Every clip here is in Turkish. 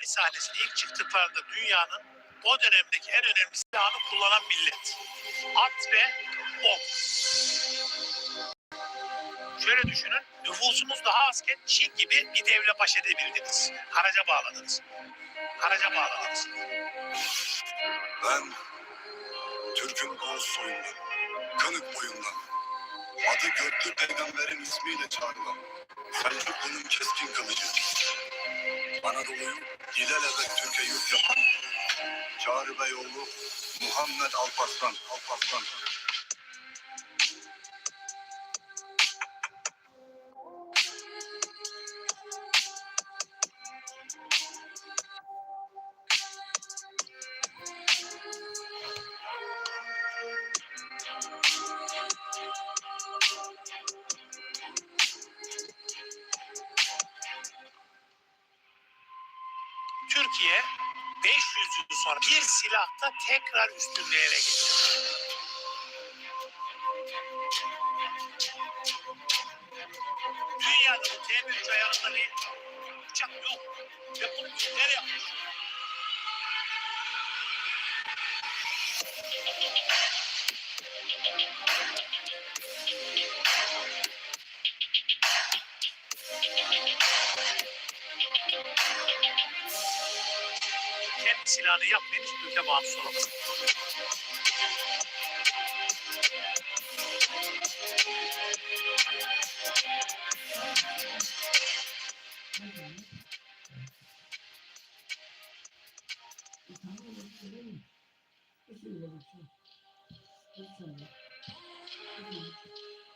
tarih sahnesine ilk çıktıklarında dünyanın o dönemdeki en önemli silahını kullanan millet. At ve ok. Şöyle düşünün, nüfusumuz daha azken Çin gibi bir devle baş edebildiniz. Karaca bağladınız. Karaca bağladınız. Ben Türk'ün Oğuz soyundan, kanık boyundan. Adı göklü peygamberin ismiyle çağrılan. Selçuklu'nun keskin kılıcı. Anadolu'yu ilelebet Türkiye yurt yapan. Çağrı Beyoğlu Muhammed Alparslan. Alparslan. Sonra bir silahta tekrar üstünlüğe ele geçti. Dünyada bu T-3 ayarında bir uçak yok. Ve bunu kimler yapmış? Silahını yapmayan hiç ülke bağımsız olamaz. Thank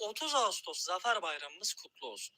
30 Ağustos Zafer Bayramımız kutlu olsun.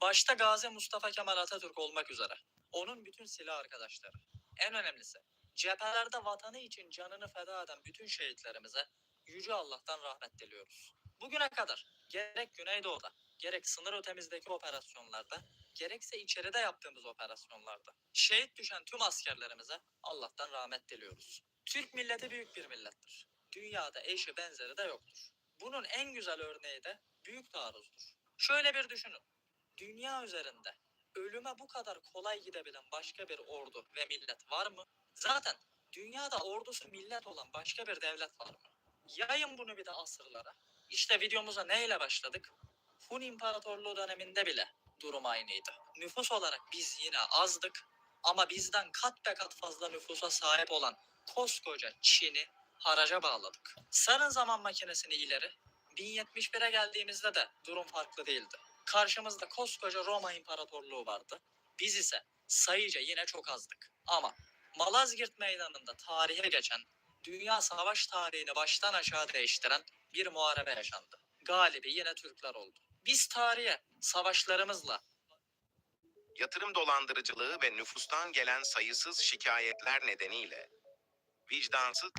Başta Gazi Mustafa Kemal Atatürk olmak üzere. Onun bütün silah arkadaşları. En önemlisi cephelerde vatanı için canını feda eden bütün şehitlerimize Yüce Allah'tan rahmet diliyoruz. Bugüne kadar gerek Güneydoğu'da, gerek sınır ötemizdeki operasyonlarda, gerekse içeride yaptığımız operasyonlarda şehit düşen tüm askerlerimize Allah'tan rahmet diliyoruz. Türk milleti büyük bir millettir. Dünyada eşi benzeri de yoktur. Bunun en güzel örneği de büyük taarruzdur. Şöyle bir düşünün. Dünya üzerinde ölüme bu kadar kolay gidebilen başka bir ordu ve millet var mı? Zaten dünyada ordusu millet olan başka bir devlet var mı? Yayın bunu bir de asırlara. İşte videomuza neyle başladık? Hun İmparatorluğu döneminde bile durum aynıydı. Nüfus olarak biz yine azdık ama bizden kat be kat fazla nüfusa sahip olan koskoca Çin'i haraca bağladık. Sarın zaman makinesini ileri. 1071'e geldiğimizde de durum farklı değildi. Karşımızda koskoca Roma İmparatorluğu vardı. Biz ise sayıca yine çok azdık. Ama Malazgirt Meydanı'nda tarihe geçen, dünya savaş tarihini baştan aşağı değiştiren bir muharebe yaşandı. Galibi yine Türkler oldu. Biz tarihe savaşlarımızla, yatırım dolandırıcılığı ve nüfustan gelen sayısız şikayetler nedeniyle vicdansız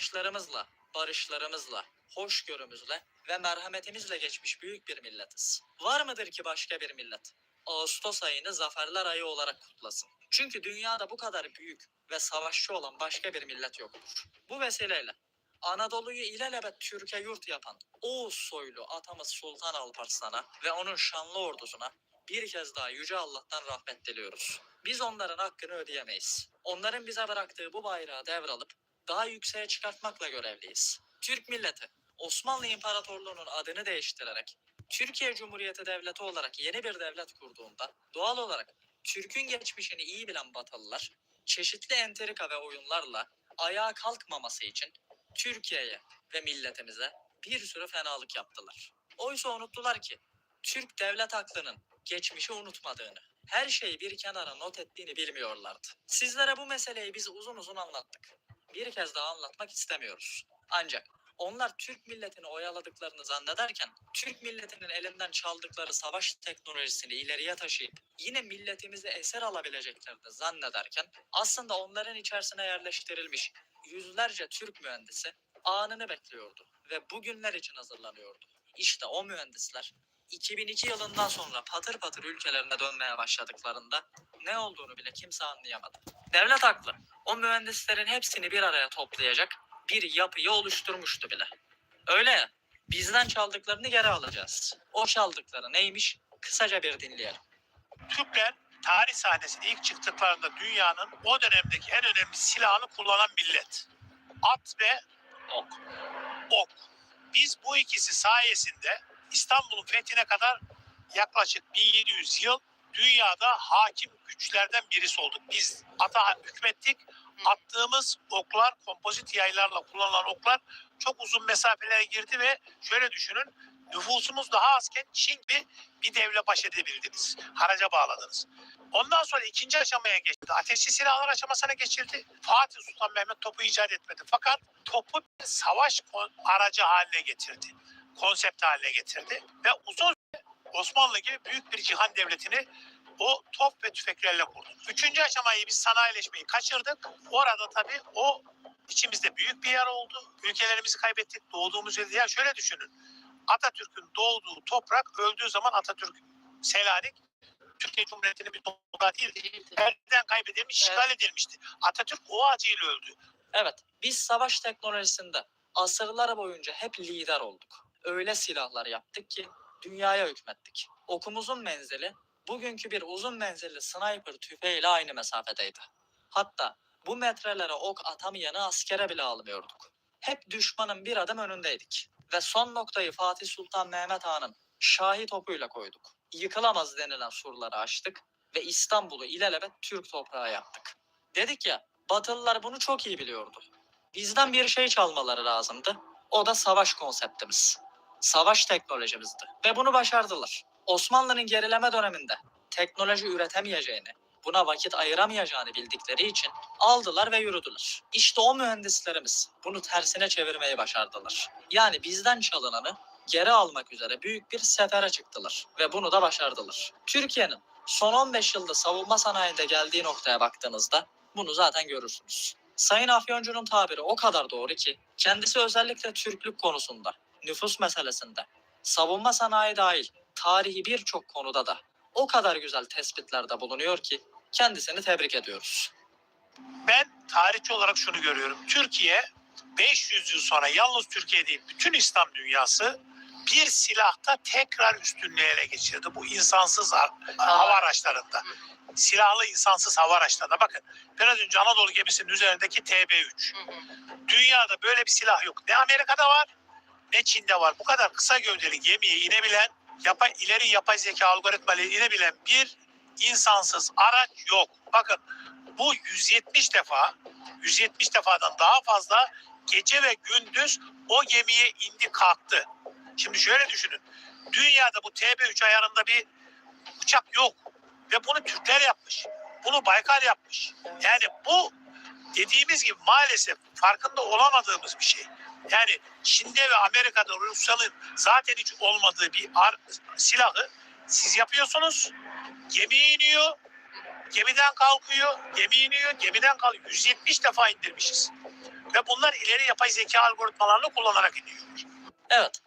savaşlarımızla, barışlarımızla, hoşgörümüzle ve merhametimizle geçmiş büyük bir milletiz. Var mıdır ki başka bir millet? Ağustos ayını zaferler ayı olarak kutlasın. Çünkü dünyada bu kadar büyük ve savaşçı olan başka bir millet yoktur. Bu vesileyle Anadolu'yu ilelebet Türkiye yurt yapan Oğuz soylu atamız Sultan Alparslan'a ve onun şanlı ordusuna bir kez daha Yüce Allah'tan rahmet diliyoruz. Biz onların hakkını ödeyemeyiz. Onların bize bıraktığı bu bayrağı devralıp daha yükseğe çıkartmakla görevliyiz. Türk milleti Osmanlı İmparatorluğu'nun adını değiştirerek Türkiye Cumhuriyeti Devleti olarak yeni bir devlet kurduğunda doğal olarak Türk'ün geçmişini iyi bilen Batılılar çeşitli entrika ve oyunlarla ayağa kalkmaması için Türkiye'ye ve milletimize bir sürü fenalık yaptılar. Oysa unuttular ki Türk devlet aklının geçmişi unutmadığını, her şeyi bir kenara not ettiğini bilmiyorlardı. Sizlere bu meseleyi biz uzun uzun anlattık. Bir kez daha anlatmak istemiyoruz. Ancak onlar Türk milletini oyaladıklarını zannederken Türk milletinin elinden çaldıkları savaş teknolojisini ileriye taşıyıp yine milletimizi eser alabileceklerini zannederken aslında onların içerisine yerleştirilmiş yüzlerce Türk mühendisi anını bekliyordu ve bugünler için hazırlanıyordu. İşte o mühendisler 2002 yılından sonra patır patır ülkelerine dönmeye başladıklarında ne olduğunu bile kimse anlayamadı. Devlet haklı. O mühendislerin hepsini bir araya toplayacak bir yapıyı oluşturmuştu bile. Öyle ya. Bizden çaldıklarını geri alacağız. O çaldıkları neymiş? Kısaca bir dinleyelim. Türkler tarih sahnesine ilk çıktıklarında dünyanın o dönemdeki en önemli silahını kullanan millet. At ve Ok. ok. Biz bu ikisi sayesinde İstanbul'un fethine kadar yaklaşık 1700 yıl dünyada hakim güçlerden birisi olduk. Biz ata hükmettik. Attığımız oklar, kompozit yaylarla kullanılan oklar çok uzun mesafelere girdi ve şöyle düşünün nüfusumuz daha azken Çin gibi bir devle baş edebildiniz. Haraca bağladınız. Ondan sonra ikinci aşamaya geçti. Ateşli silahlar aşamasına geçildi. Fatih Sultan Mehmet topu icat etmedi. Fakat topu bir savaş aracı haline getirdi. Konsept haline getirdi. Ve uzun Osmanlı gibi büyük bir cihan devletini o top ve tüfeklerle kurdu. Üçüncü aşamayı biz sanayileşmeyi kaçırdık. Orada tabii o içimizde büyük bir yer oldu. Ülkelerimizi kaybettik. Doğduğumuz yerde. Ya şöyle düşünün. Atatürk'ün doğduğu toprak öldüğü zaman Atatürk Selanik Türkiye Cumhuriyeti'nin bir toprağı değildi. Elden kaybedilmiş, işgal edilmişti. Atatürk o acıyla öldü. Evet, biz savaş teknolojisinde asırlar boyunca hep lider olduk. Öyle silahlar yaptık ki dünyaya hükmettik. Okumuzun menzili bugünkü bir uzun menzilli sniper tüfeğiyle aynı mesafedeydi. Hatta bu metrelere ok atamayanı askere bile almıyorduk. Hep düşmanın bir adım önündeydik. Ve son noktayı Fatih Sultan Mehmet Han'ın şahi topuyla koyduk. Yıkılamaz denilen surları açtık ve İstanbul'u ilelebet Türk toprağı yaptık. Dedik ya, Batılılar bunu çok iyi biliyordu. Bizden bir şey çalmaları lazımdı. O da savaş konseptimiz. Savaş teknolojimizdi. Ve bunu başardılar. Osmanlı'nın gerileme döneminde teknoloji üretemeyeceğini, buna vakit ayıramayacağını bildikleri için aldılar ve yürüdüler. İşte o mühendislerimiz bunu tersine çevirmeyi başardılar. Yani bizden çalınanı geri almak üzere büyük bir sefere çıktılar ve bunu da başardılar. Türkiye'nin son 15 yılda savunma sanayinde geldiği noktaya baktığınızda bunu zaten görürsünüz. Sayın Afyoncu'nun tabiri o kadar doğru ki kendisi özellikle Türklük konusunda, nüfus meselesinde, savunma sanayi dahil tarihi birçok konuda da o kadar güzel tespitlerde bulunuyor ki kendisini tebrik ediyoruz. Ben tarihçi olarak şunu görüyorum. Türkiye 500 yıl sonra yalnız Türkiye değil bütün İslam dünyası bir silahta tekrar üstünlüğü ele geçirdi. Bu insansız ha- hava araçlarında. Silahlı insansız hava araçlarında. Bakın biraz önce Anadolu gemisinin üzerindeki TB3. Dünyada böyle bir silah yok. Ne Amerika'da var ne Çin'de var. Bu kadar kısa gövdeli gemiye inebilen, yapay, ileri yapay zeka algoritmalarıyla inebilen bir insansız araç yok. Bakın bu 170 defa 170 defadan daha fazla gece ve gündüz o gemiye indi kalktı. Şimdi şöyle düşünün. Dünyada bu TB3 ayarında bir uçak yok. Ve bunu Türkler yapmış. Bunu Baykar yapmış. Yani bu dediğimiz gibi maalesef farkında olamadığımız bir şey. Yani Çin'de ve Amerika'da Rusya'nın zaten hiç olmadığı bir ar- silahı siz yapıyorsunuz. Gemiye iniyor. Gemiden kalkıyor. Gemi iniyor. Gemiden kalkıyor. 170 defa indirmişiz. Ve bunlar ileri yapay zeka algoritmalarını kullanarak iniyor. Evet,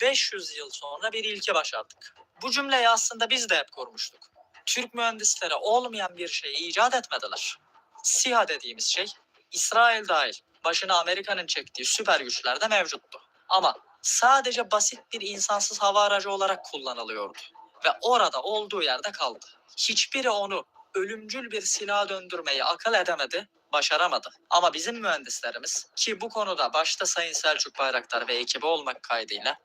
500 yıl sonra bir ilke başardık. Bu cümleyi aslında biz de hep kurmuştuk. Türk mühendisleri olmayan bir şeyi icat etmediler. SİHA dediğimiz şey, İsrail dahil başına Amerika'nın çektiği süper güçlerde mevcuttu. Ama sadece basit bir insansız hava aracı olarak kullanılıyordu. Ve orada olduğu yerde kaldı. Hiçbiri onu ölümcül bir silaha döndürmeyi akıl edemedi, başaramadı. Ama bizim mühendislerimiz ki bu konuda başta Sayın Selçuk Bayraktar ve ekibi olmak kaydıyla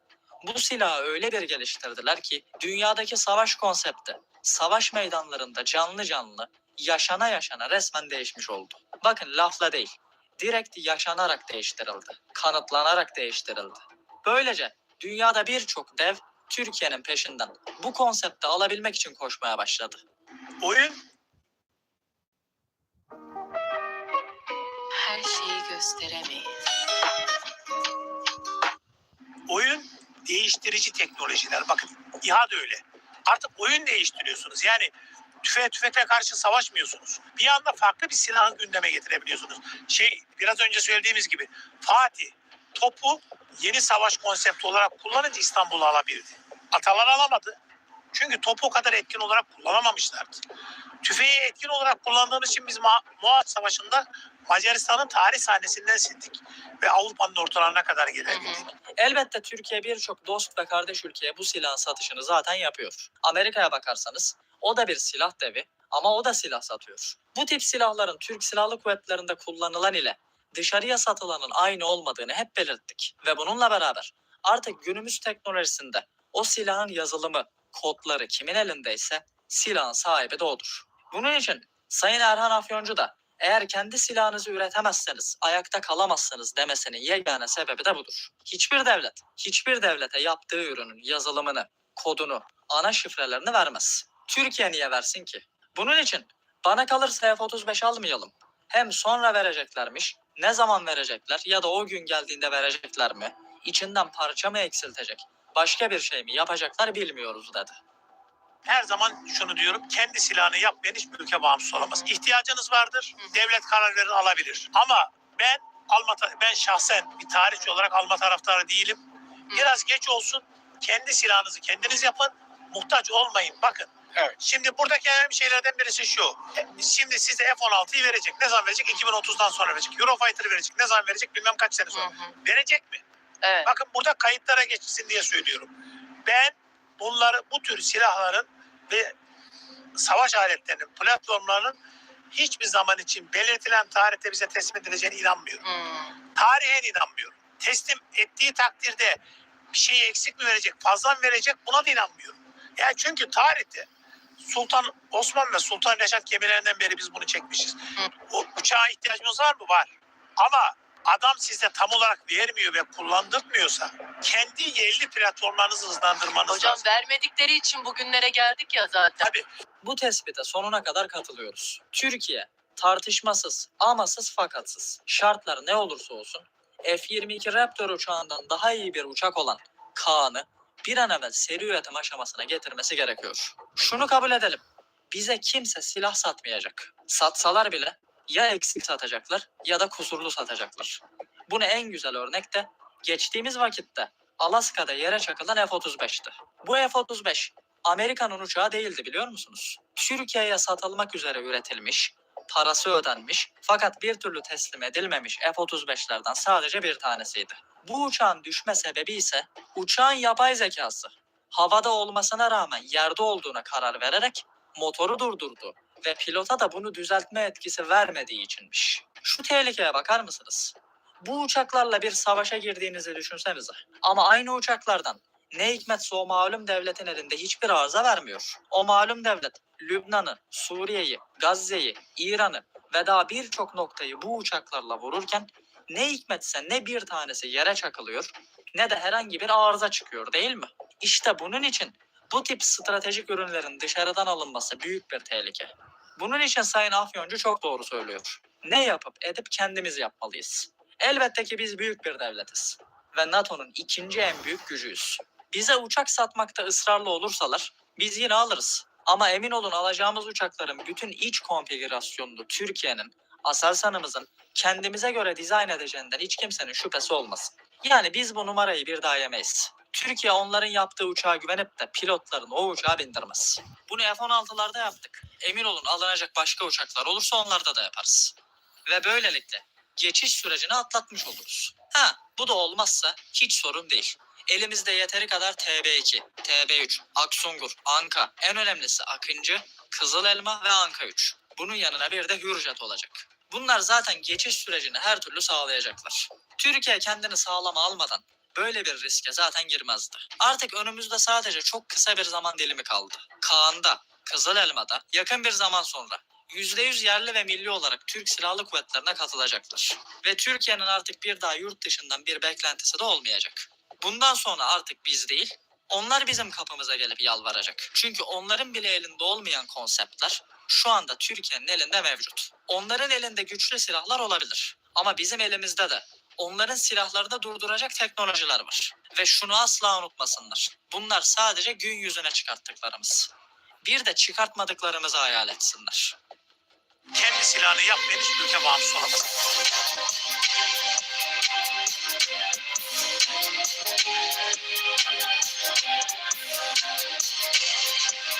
bu silahı öyle bir geliştirdiler ki dünyadaki savaş konsepti savaş meydanlarında canlı canlı yaşana yaşana resmen değişmiş oldu. Bakın lafla değil, direkt yaşanarak değiştirildi, kanıtlanarak değiştirildi. Böylece dünyada birçok dev Türkiye'nin peşinden bu konsepti alabilmek için koşmaya başladı. Oyun Her şeyi gösteremeyiz. oyun değiştirici teknolojiler. Bakın İHA da öyle. Artık oyun değiştiriyorsunuz. Yani tüfe tüfekle karşı savaşmıyorsunuz. Bir anda farklı bir silahı gündeme getirebiliyorsunuz. Şey biraz önce söylediğimiz gibi Fatih topu yeni savaş konsepti olarak kullanınca İstanbul'u alabildi. Atalar alamadı. Çünkü topu o kadar etkin olarak kullanamamışlardı. Tüfeği etkin olarak kullandığımız için biz Ma- Muhat Savaşı'nda Macaristan'ın tarih sahnesinden sildik. Ve Avrupa'nın ortalarına kadar gelebildik. Elbette Türkiye birçok dost ve kardeş ülkeye bu silahın satışını zaten yapıyor. Amerika'ya bakarsanız o da bir silah devi ama o da silah satıyor. Bu tip silahların Türk Silahlı Kuvvetleri'nde kullanılan ile dışarıya satılanın aynı olmadığını hep belirttik. Ve bununla beraber artık günümüz teknolojisinde o silahın yazılımı, kodları kimin elindeyse silahın sahibi de odur. Bunun için Sayın Erhan Afyoncu da eğer kendi silahınızı üretemezseniz ayakta kalamazsınız demesinin yegane sebebi de budur. Hiçbir devlet, hiçbir devlete yaptığı ürünün yazılımını, kodunu, ana şifrelerini vermez. Türkiye niye versin ki? Bunun için bana kalırsa F-35 almayalım. Hem sonra vereceklermiş, ne zaman verecekler ya da o gün geldiğinde verecekler mi? İçinden parça mı eksiltecek? Başka bir şey mi yapacaklar bilmiyoruz dedi. Her zaman şunu diyorum. Kendi silahını yapmayan hiçbir ülke bağımsız olamaz. İhtiyacınız vardır. Devlet karar verir alabilir. Ama ben alma ben şahsen bir tarihçi olarak alma taraftarı değilim. Biraz geç olsun. Kendi silahınızı kendiniz yapın. Muhtaç olmayın. Bakın. Evet. Şimdi buradaki önemli şeylerden birisi şu. E, Şimdi size F-16'yı verecek. Ne zaman verecek? 2030'dan sonra verecek. Eurofighter'ı verecek. Ne zaman verecek? Bilmem kaç sene Hı sonra. hı. Verecek mi? Evet. Bakın burada kayıtlara geçsin diye söylüyorum. Ben bunları bu tür silahların ve savaş aletlerinin, platformlarının hiçbir zaman için belirtilen tarihte bize teslim edileceğine inanmıyorum. Hmm. Tarihe inanmıyorum. Teslim ettiği takdirde bir şeyi eksik mi verecek, fazla mı verecek buna da inanmıyorum. Yani çünkü tarihte Sultan Osman ve Sultan Reşat gemilerinden beri biz bunu çekmişiz. O uçağa ihtiyacımız var mı? Var. Ama adam size tam olarak vermiyor ve kullandırmıyorsa kendi yerli platformlarınızı hızlandırmanız Hocam lazım. vermedikleri için bugünlere geldik ya zaten. Tabii Bu tespite sonuna kadar katılıyoruz. Türkiye tartışmasız, amasız fakatsız şartlar ne olursa olsun F-22 Raptor uçağından daha iyi bir uçak olan Kaan'ı bir an evvel seri üretim aşamasına getirmesi gerekiyor. Şunu kabul edelim. Bize kimse silah satmayacak. Satsalar bile ya eksik satacaklar ya da kusurlu satacaklar. Buna en güzel örnek de geçtiğimiz vakitte Alaska'da yere çakılan F-35'ti. Bu F-35 Amerika'nın uçağı değildi biliyor musunuz? Türkiye'ye satılmak üzere üretilmiş, parası ödenmiş fakat bir türlü teslim edilmemiş F-35'lerden sadece bir tanesiydi. Bu uçağın düşme sebebi ise uçağın yapay zekası. Havada olmasına rağmen yerde olduğuna karar vererek motoru durdurdu ve pilota da bunu düzeltme etkisi vermediği içinmiş. Şu tehlikeye bakar mısınız? Bu uçaklarla bir savaşa girdiğinizi düşünsenize. Ama aynı uçaklardan ne hikmetse o malum devletin elinde hiçbir arıza vermiyor. O malum devlet Lübnan'ı, Suriye'yi, Gazze'yi, İran'ı ve daha birçok noktayı bu uçaklarla vururken ne hikmetse ne bir tanesi yere çakılıyor ne de herhangi bir arıza çıkıyor değil mi? İşte bunun için bu tip stratejik ürünlerin dışarıdan alınması büyük bir tehlike. Bunun için Sayın Afyoncu çok doğru söylüyor. Ne yapıp edip kendimiz yapmalıyız. Elbette ki biz büyük bir devletiz ve NATO'nun ikinci en büyük gücüyüz. Bize uçak satmakta ısrarlı olursalar biz yine alırız. Ama emin olun alacağımız uçakların bütün iç konfigürasyonunu Türkiye'nin, Aselsan'ımızın kendimize göre dizayn edeceğinden hiç kimsenin şüphesi olmasın. Yani biz bu numarayı bir daha yemeyiz. Türkiye onların yaptığı uçağa güvenip de pilotların o uçağa bindirmez. Bunu F-16'larda yaptık. Emin olun alınacak başka uçaklar olursa onlarda da yaparız. Ve böylelikle geçiş sürecini atlatmış oluruz. Ha bu da olmazsa hiç sorun değil. Elimizde yeteri kadar TB2, TB3, Aksungur, Anka, en önemlisi Akıncı, Kızıl Elma ve Anka 3. Bunun yanına bir de Hürjet olacak. Bunlar zaten geçiş sürecini her türlü sağlayacaklar. Türkiye kendini sağlama almadan böyle bir riske zaten girmezdi. Artık önümüzde sadece çok kısa bir zaman dilimi kaldı. Kaan'da, Kızıl Elma'da yakın bir zaman sonra %100 yerli ve milli olarak Türk Silahlı Kuvvetlerine katılacaklar. Ve Türkiye'nin artık bir daha yurt dışından bir beklentisi de olmayacak. Bundan sonra artık biz değil, onlar bizim kapımıza gelip yalvaracak. Çünkü onların bile elinde olmayan konseptler şu anda Türkiye'nin elinde mevcut. Onların elinde güçlü silahlar olabilir. Ama bizim elimizde de onların silahlarını durduracak teknolojiler var. Ve şunu asla unutmasınlar. Bunlar sadece gün yüzüne çıkarttıklarımız. Bir de çıkartmadıklarımızı hayal etsinler. kendi silahını yapmayan hiçbir ülke bağımsız olamaz. Thank you.